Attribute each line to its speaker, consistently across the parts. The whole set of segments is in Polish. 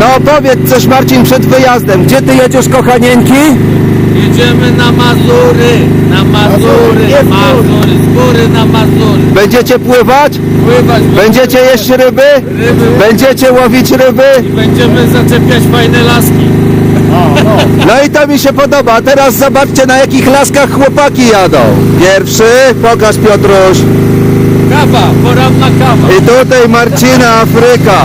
Speaker 1: No powiedz coś Marcin przed wyjazdem. Gdzie ty jedziesz kochanieńki?
Speaker 2: Jedziemy na Mazury, na Mazury,
Speaker 1: góry.
Speaker 2: Mazury, z góry na Mazury.
Speaker 1: Będziecie pływać?
Speaker 2: Pływać
Speaker 1: Będziecie jeść ryby?
Speaker 2: Ryby.
Speaker 1: Będziecie łowić ryby?
Speaker 2: Będziemy zaczepiać fajne laski.
Speaker 1: No i to mi się podoba. A teraz zobaczcie na jakich laskach chłopaki jadą. Pierwszy, pokaż Piotruś.
Speaker 2: Kawa, poranna kawa.
Speaker 1: I tutaj Marcina Afryka.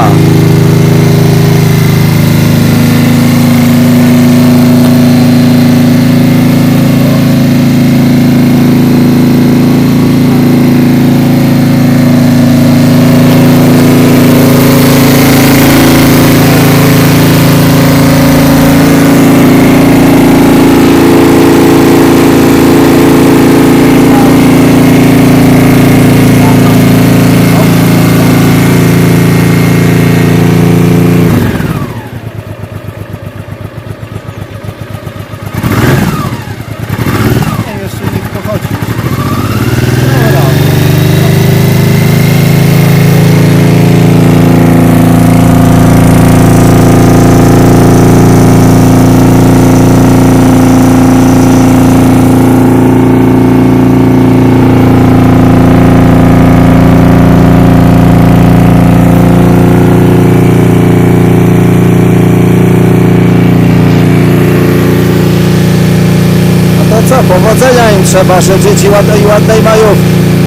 Speaker 1: Powodzenia im trzeba, że dzieci ładnej, ładnej majówki.